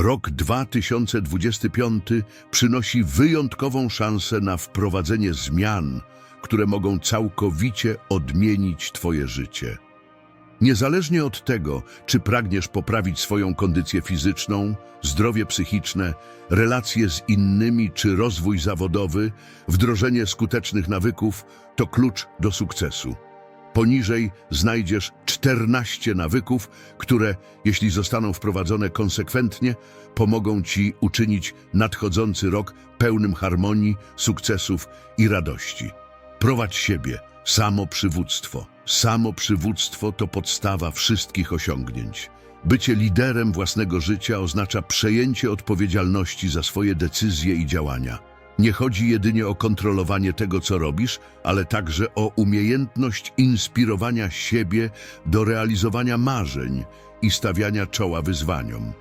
Rok 2025 przynosi wyjątkową szansę na wprowadzenie zmian, które mogą całkowicie odmienić Twoje życie. Niezależnie od tego, czy pragniesz poprawić swoją kondycję fizyczną, zdrowie psychiczne, relacje z innymi czy rozwój zawodowy, wdrożenie skutecznych nawyków to klucz do sukcesu. Poniżej znajdziesz 14 nawyków, które, jeśli zostaną wprowadzone konsekwentnie, pomogą Ci uczynić nadchodzący rok pełnym harmonii, sukcesów i radości. Prowadź siebie, samoprzywództwo. Samoprzywództwo to podstawa wszystkich osiągnięć. Bycie liderem własnego życia oznacza przejęcie odpowiedzialności za swoje decyzje i działania. Nie chodzi jedynie o kontrolowanie tego, co robisz, ale także o umiejętność inspirowania siebie do realizowania marzeń i stawiania czoła wyzwaniom.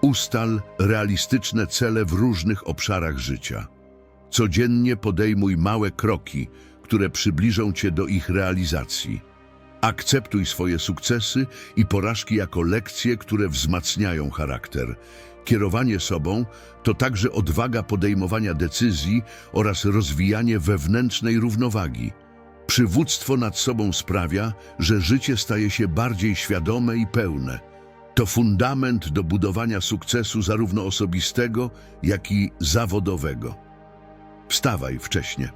Ustal realistyczne cele w różnych obszarach życia. Codziennie podejmuj małe kroki, które przybliżą Cię do ich realizacji. Akceptuj swoje sukcesy i porażki jako lekcje, które wzmacniają charakter. Kierowanie sobą to także odwaga podejmowania decyzji oraz rozwijanie wewnętrznej równowagi. Przywództwo nad sobą sprawia, że życie staje się bardziej świadome i pełne. To fundament do budowania sukcesu zarówno osobistego, jak i zawodowego. Wstawaj wcześnie.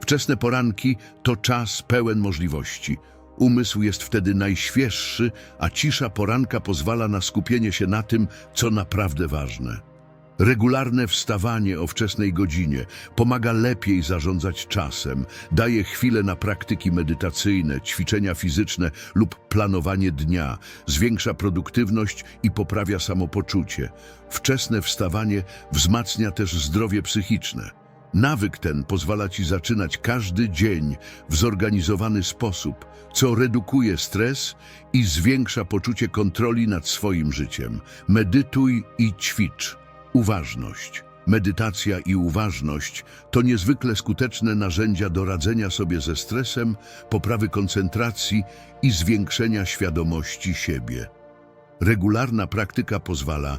Wczesne poranki to czas pełen możliwości. Umysł jest wtedy najświeższy, a cisza poranka pozwala na skupienie się na tym, co naprawdę ważne. Regularne wstawanie o wczesnej godzinie pomaga lepiej zarządzać czasem, daje chwilę na praktyki medytacyjne, ćwiczenia fizyczne lub planowanie dnia, zwiększa produktywność i poprawia samopoczucie. Wczesne wstawanie wzmacnia też zdrowie psychiczne. Nawyk ten pozwala Ci zaczynać każdy dzień w zorganizowany sposób, co redukuje stres i zwiększa poczucie kontroli nad swoim życiem. Medytuj i ćwicz. Uważność. Medytacja i uważność to niezwykle skuteczne narzędzia do radzenia sobie ze stresem, poprawy koncentracji i zwiększenia świadomości siebie. Regularna praktyka pozwala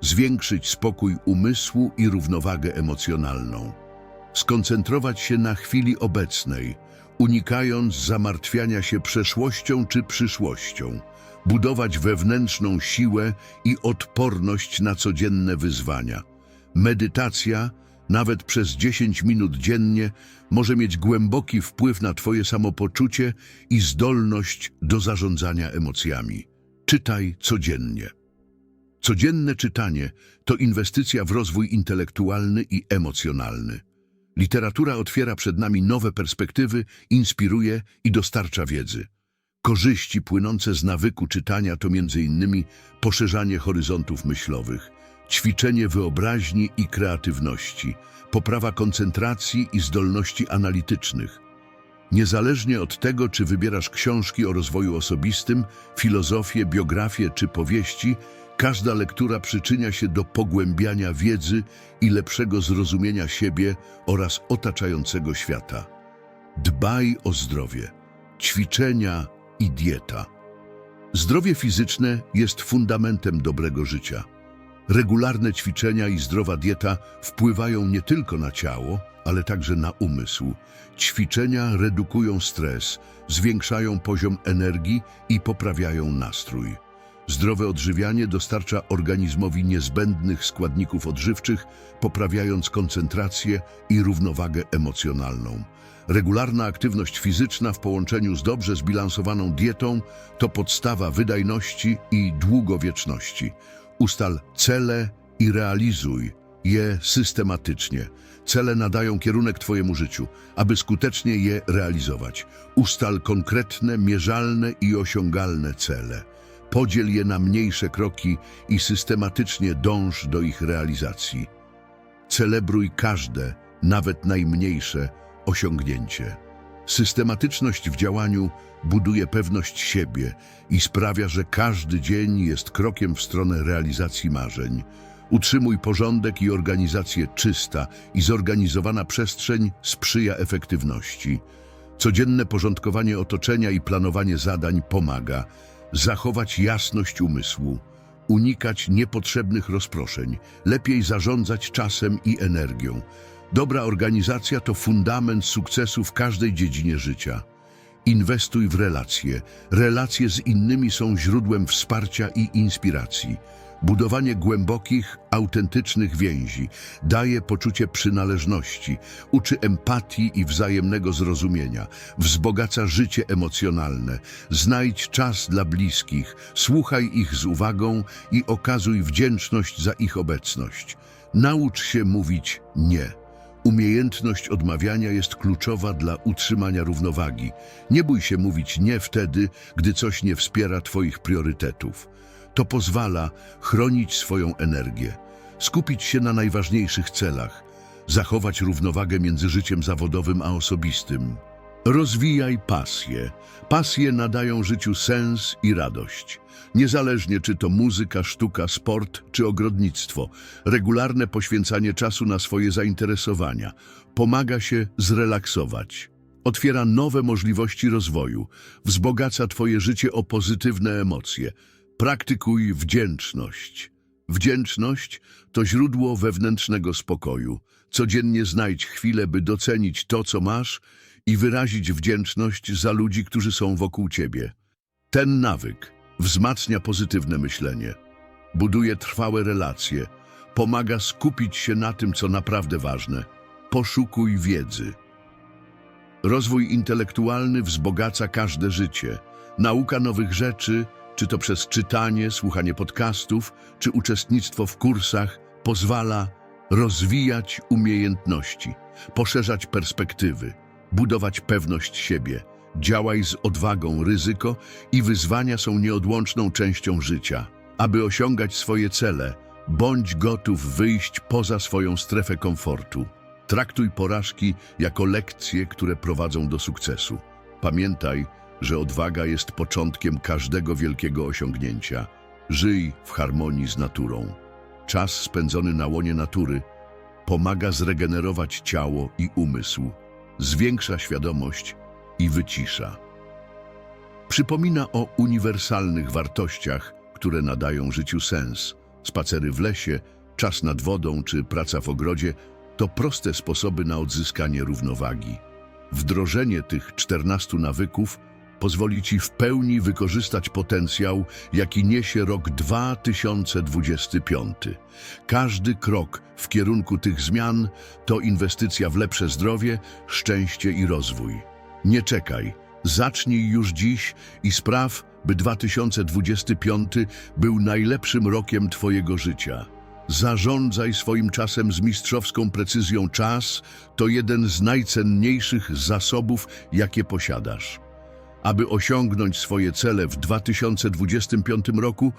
zwiększyć spokój umysłu i równowagę emocjonalną skoncentrować się na chwili obecnej, unikając zamartwiania się przeszłością czy przyszłością, budować wewnętrzną siłę i odporność na codzienne wyzwania. Medytacja, nawet przez 10 minut dziennie, może mieć głęboki wpływ na Twoje samopoczucie i zdolność do zarządzania emocjami. Czytaj codziennie. Codzienne czytanie to inwestycja w rozwój intelektualny i emocjonalny. Literatura otwiera przed nami nowe perspektywy, inspiruje i dostarcza wiedzy. Korzyści płynące z nawyku czytania to m.in. poszerzanie horyzontów myślowych, ćwiczenie wyobraźni i kreatywności, poprawa koncentracji i zdolności analitycznych. Niezależnie od tego, czy wybierasz książki o rozwoju osobistym, filozofię, biografię czy powieści, każda lektura przyczynia się do pogłębiania wiedzy i lepszego zrozumienia siebie oraz otaczającego świata. Dbaj o zdrowie, ćwiczenia i dieta. Zdrowie fizyczne jest fundamentem dobrego życia. Regularne ćwiczenia i zdrowa dieta wpływają nie tylko na ciało, ale także na umysł. Ćwiczenia redukują stres, zwiększają poziom energii i poprawiają nastrój. Zdrowe odżywianie dostarcza organizmowi niezbędnych składników odżywczych, poprawiając koncentrację i równowagę emocjonalną. Regularna aktywność fizyczna w połączeniu z dobrze zbilansowaną dietą to podstawa wydajności i długowieczności. Ustal cele i realizuj je systematycznie. Cele nadają kierunek Twojemu życiu, aby skutecznie je realizować. Ustal konkretne, mierzalne i osiągalne cele. Podziel je na mniejsze kroki i systematycznie dąż do ich realizacji. Celebruj każde, nawet najmniejsze, osiągnięcie. Systematyczność w działaniu buduje pewność siebie i sprawia, że każdy dzień jest krokiem w stronę realizacji marzeń. Utrzymuj porządek i organizację czysta i zorganizowana przestrzeń sprzyja efektywności. Codzienne porządkowanie otoczenia i planowanie zadań pomaga zachować jasność umysłu. Unikać niepotrzebnych rozproszeń, lepiej zarządzać czasem i energią. Dobra organizacja to fundament sukcesu w każdej dziedzinie życia. Inwestuj w relacje. Relacje z innymi są źródłem wsparcia i inspiracji. Budowanie głębokich, autentycznych więzi daje poczucie przynależności, uczy empatii i wzajemnego zrozumienia, wzbogaca życie emocjonalne. Znajdź czas dla bliskich, słuchaj ich z uwagą i okazuj wdzięczność za ich obecność. Naucz się mówić nie. Umiejętność odmawiania jest kluczowa dla utrzymania równowagi. Nie bój się mówić nie wtedy, gdy coś nie wspiera Twoich priorytetów. To pozwala chronić swoją energię, skupić się na najważniejszych celach, zachować równowagę między życiem zawodowym a osobistym. Rozwijaj pasję. Pasje nadają życiu sens i radość. Niezależnie czy to muzyka, sztuka, sport czy ogrodnictwo, regularne poświęcanie czasu na swoje zainteresowania pomaga się zrelaksować. Otwiera nowe możliwości rozwoju, wzbogaca Twoje życie o pozytywne emocje. Praktykuj wdzięczność. Wdzięczność to źródło wewnętrznego spokoju. Codziennie znajdź chwilę, by docenić to, co masz i wyrazić wdzięczność za ludzi, którzy są wokół Ciebie. Ten nawyk wzmacnia pozytywne myślenie, buduje trwałe relacje, pomaga skupić się na tym, co naprawdę ważne. Poszukuj wiedzy. Rozwój intelektualny wzbogaca każde życie. Nauka nowych rzeczy, czy to przez czytanie, słuchanie podcastów, czy uczestnictwo w kursach, pozwala rozwijać umiejętności, poszerzać perspektywy, budować pewność siebie. Działaj z odwagą, ryzyko i wyzwania są nieodłączną częścią życia. Aby osiągać swoje cele, bądź gotów wyjść poza swoją strefę komfortu. Traktuj porażki jako lekcje, które prowadzą do sukcesu. Pamiętaj, że odwaga jest początkiem każdego wielkiego osiągnięcia. Żyj w harmonii z naturą. Czas spędzony na łonie natury pomaga zregenerować ciało i umysł, zwiększa świadomość i wycisza. Przypomina o uniwersalnych wartościach, które nadają życiu sens. Spacery w lesie, czas nad wodą czy praca w ogrodzie to proste sposoby na odzyskanie równowagi. Wdrożenie tych 14 nawyków pozwoli Ci w pełni wykorzystać potencjał, jaki niesie rok 2025. Każdy krok w kierunku tych zmian to inwestycja w lepsze zdrowie, szczęście i rozwój. Nie czekaj, zacznij już dziś i spraw, by 2025 był najlepszym rokiem Twojego życia. Zarządzaj swoim czasem z mistrzowską precyzją. Czas to jeden z najcenniejszych zasobów, jakie posiadasz. Aby osiągnąć swoje cele w 2025 roku,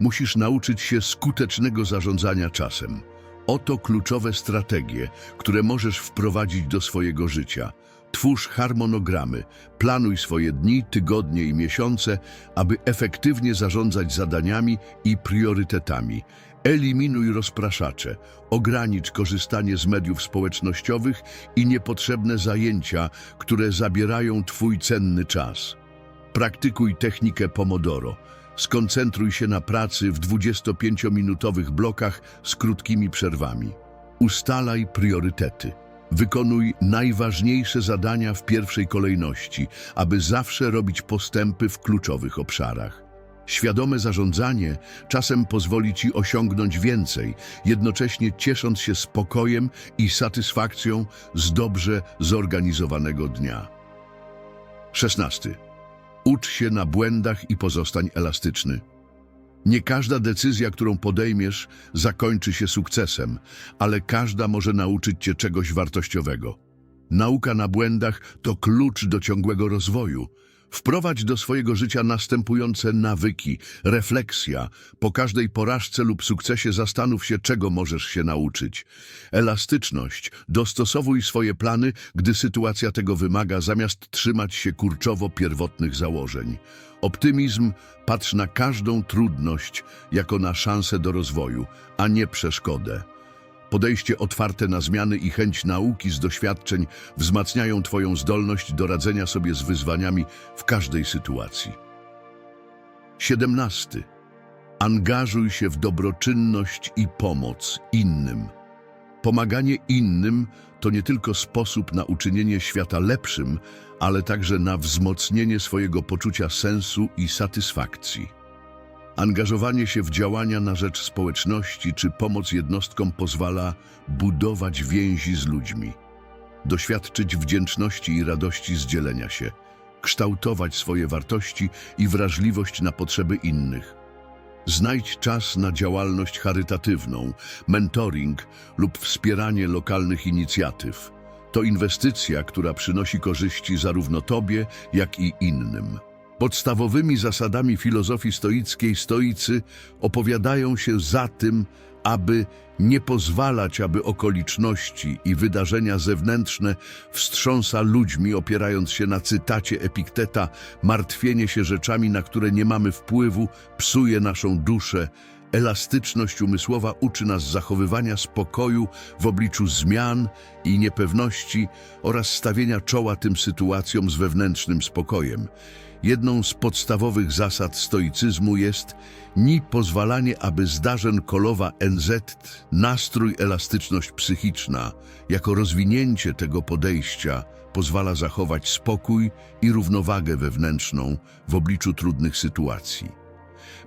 musisz nauczyć się skutecznego zarządzania czasem. Oto kluczowe strategie, które możesz wprowadzić do swojego życia. Twórz harmonogramy, planuj swoje dni, tygodnie i miesiące, aby efektywnie zarządzać zadaniami i priorytetami. Eliminuj rozpraszacze, ogranicz korzystanie z mediów społecznościowych i niepotrzebne zajęcia, które zabierają Twój cenny czas. Praktykuj technikę Pomodoro. Skoncentruj się na pracy w 25-minutowych blokach z krótkimi przerwami. Ustalaj priorytety. Wykonuj najważniejsze zadania w pierwszej kolejności, aby zawsze robić postępy w kluczowych obszarach. Świadome zarządzanie czasem pozwoli Ci osiągnąć więcej, jednocześnie ciesząc się spokojem i satysfakcją z dobrze zorganizowanego dnia. 16. Ucz się na błędach i pozostań elastyczny. Nie każda decyzja, którą podejmiesz, zakończy się sukcesem, ale każda może nauczyć cię czegoś wartościowego. Nauka na błędach to klucz do ciągłego rozwoju. Wprowadź do swojego życia następujące nawyki, refleksja. Po każdej porażce lub sukcesie zastanów się, czego możesz się nauczyć. Elastyczność. Dostosowuj swoje plany, gdy sytuacja tego wymaga, zamiast trzymać się kurczowo pierwotnych założeń. Optymizm. Patrz na każdą trudność jako na szansę do rozwoju, a nie przeszkodę. Podejście otwarte na zmiany i chęć nauki z doświadczeń wzmacniają Twoją zdolność do radzenia sobie z wyzwaniami w każdej sytuacji. 17. Angażuj się w dobroczynność i pomoc innym. Pomaganie innym to nie tylko sposób na uczynienie świata lepszym, ale także na wzmocnienie swojego poczucia sensu i satysfakcji. Angażowanie się w działania na rzecz społeczności czy pomoc jednostkom pozwala budować więzi z ludźmi, doświadczyć wdzięczności i radości z dzielenia się, kształtować swoje wartości i wrażliwość na potrzeby innych. Znajdź czas na działalność charytatywną, mentoring lub wspieranie lokalnych inicjatyw. To inwestycja, która przynosi korzyści zarówno Tobie, jak i innym. Podstawowymi zasadami filozofii stoickiej stoicy opowiadają się za tym, aby nie pozwalać, aby okoliczności i wydarzenia zewnętrzne wstrząsa ludźmi, opierając się na cytacie Epikteta, martwienie się rzeczami, na które nie mamy wpływu, psuje naszą duszę. Elastyczność umysłowa uczy nas zachowywania spokoju w obliczu zmian i niepewności oraz stawienia czoła tym sytuacjom z wewnętrznym spokojem. Jedną z podstawowych zasad stoicyzmu jest ni pozwalanie, aby zdarzeń kolowa NZ, nastrój, elastyczność psychiczna, jako rozwinięcie tego podejścia pozwala zachować spokój i równowagę wewnętrzną w obliczu trudnych sytuacji.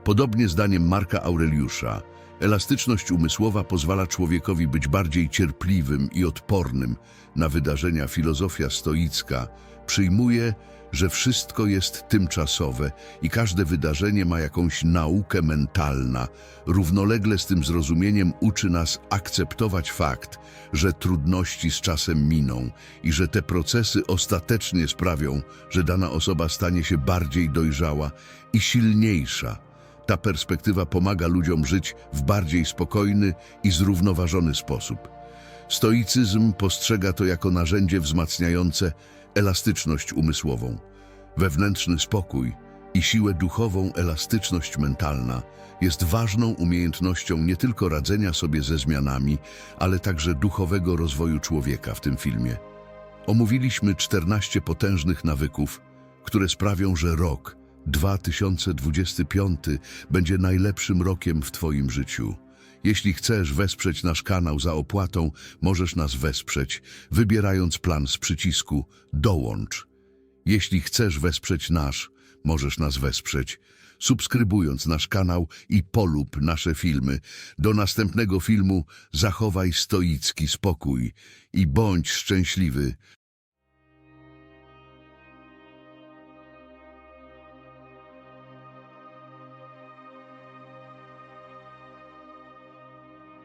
Podobnie zdaniem Marka Aureliusza, elastyczność umysłowa pozwala człowiekowi być bardziej cierpliwym i odpornym na wydarzenia. Filozofia stoicka przyjmuje, że wszystko jest tymczasowe i każde wydarzenie ma jakąś naukę mentalna. Równolegle z tym zrozumieniem uczy nas akceptować fakt, że trudności z czasem miną i że te procesy ostatecznie sprawią, że dana osoba stanie się bardziej dojrzała i silniejsza. Ta perspektywa pomaga ludziom żyć w bardziej spokojny i zrównoważony sposób. Stoicyzm postrzega to jako narzędzie wzmacniające elastyczność umysłową, wewnętrzny spokój i siłę duchową. Elastyczność mentalna jest ważną umiejętnością nie tylko radzenia sobie ze zmianami, ale także duchowego rozwoju człowieka w tym filmie. Omówiliśmy 14 potężnych nawyków, które sprawią, że rok 2025 będzie najlepszym rokiem w Twoim życiu. Jeśli chcesz wesprzeć nasz kanał za opłatą, możesz nas wesprzeć, wybierając plan z przycisku Dołącz. Jeśli chcesz wesprzeć nasz, możesz nas wesprzeć, subskrybując nasz kanał i polub nasze filmy. Do następnego filmu zachowaj stoicki spokój i bądź szczęśliwy.